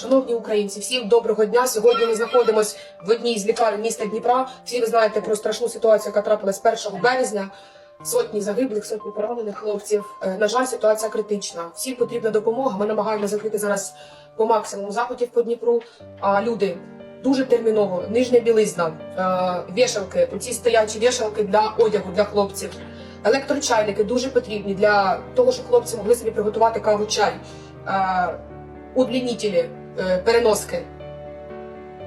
Шановні українці, всім доброго дня. Сьогодні ми знаходимося в одній з лікарень міста Дніпра. Всі ви знаєте про страшну ситуацію, яка трапилась 1 березня. Сотні загиблих, сотні поранених хлопців. Е, На жаль, ситуація критична. Всім потрібна допомога. Ми намагаємося закрити зараз по максимуму заходів по Дніпру. А люди дуже терміново, нижня білизна, е, вішалки, оці стоячі вішалки для одягу для хлопців. Електрочайники дуже потрібні для того, щоб хлопці могли собі приготувати каву чай. Е, удлінітелі, переноски,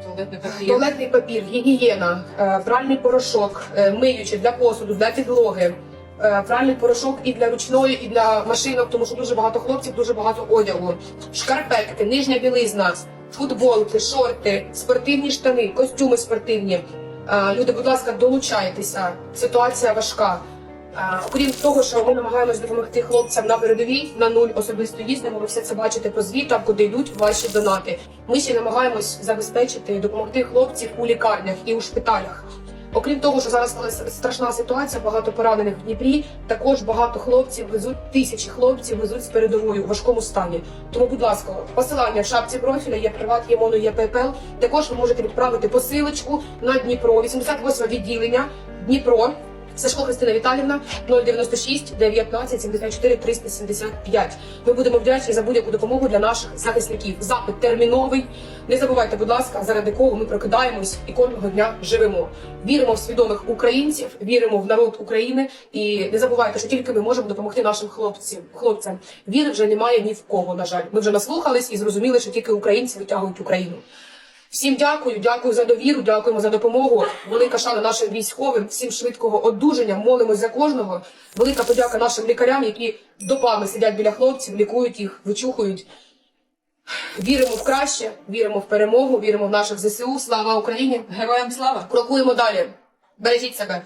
Туалетний папір. туалетний папір, гігієна, е, пральний порошок, е, миючі для посуду, для підлоги, е, пральний порошок і для ручної, і для машинок, тому що дуже багато хлопців, дуже багато одягу, шкарпетки, нижня білизна, футболки, шорти, спортивні штани, костюми спортивні. Е, Люди, будь ласка, долучайтеся. Ситуація важка. Окрім того, що ми намагаємось допомогти хлопцям на передовій, на нуль особисто їздимо. Ви все це бачите по звітам, куди йдуть ваші донати. Ми ще намагаємось забезпечити, допомогти хлопців у лікарнях і у шпиталях. Окрім того, що зараз страшна ситуація, багато поранених в Дніпрі. Також багато хлопців везуть тисячі хлопців везуть з передової у важкому стані. Тому, будь ласка, посилання в шапці профіля є приват, є моно, є PayPal. Також ви можете відправити посилочку на Дніпро, 88 відділення Дніпро. Сашко Христина Віталівна 096 19 74 375. Ми будемо вдячні за будь-яку допомогу для наших захисників. Запит терміновий. Не забувайте, будь ласка, заради кого ми прокидаємось і кожного дня живемо. Віримо в свідомих українців, віримо в народ України і не забувайте, що тільки ми можемо допомогти нашим хлопцям. Хлопцям віри вже немає ні в кого. На жаль, ми вже наслухались і зрозуміли, що тільки українці витягують Україну. Всім дякую, дякую за довіру, дякуємо за допомогу. Велика шана нашим військовим, всім швидкого одужання. Молимось за кожного. Велика подяка нашим лікарям, які допами сидять біля хлопців, лікують їх, вичухують. Віримо в краще, віримо в перемогу, віримо в наших ЗСУ. Слава Україні! Героям слава! Крокуємо далі. Бережіть себе.